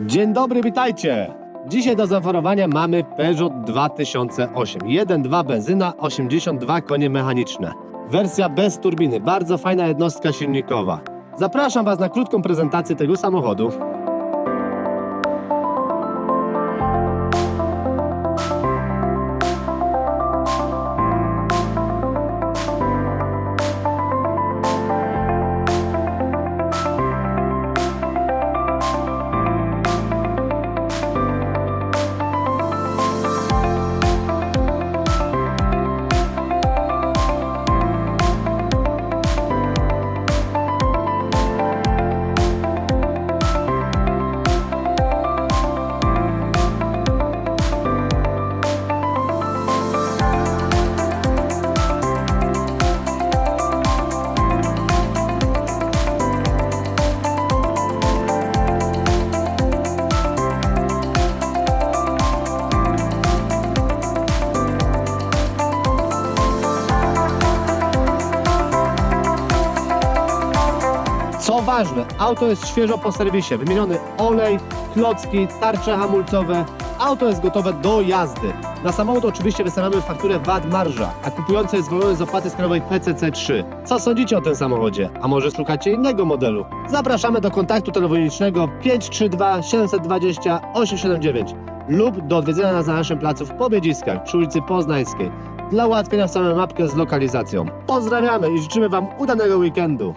Dzień dobry, witajcie! Dzisiaj do zaoferowania mamy Peugeot 2008. 1.2 benzyna, 82 konie mechaniczne. Wersja bez turbiny, bardzo fajna jednostka silnikowa. Zapraszam Was na krótką prezentację tego samochodu. Co ważne, auto jest świeżo po serwisie. Wymieniony olej, klocki, tarcze hamulcowe. Auto jest gotowe do jazdy. Na samochód oczywiście wystawiamy fakturę VAT marża, a kupujący jest zwolniony z opłaty sklepowej PCC3. Co sądzicie o tym samochodzie? A może słuchacie innego modelu? Zapraszamy do kontaktu telefonicznego 532 720 879 lub do odwiedzenia nas na naszym placu w Pobiedziskach przy ulicy Poznańskiej dla ułatwienia samej mapkę z lokalizacją. Pozdrawiamy i życzymy Wam udanego weekendu.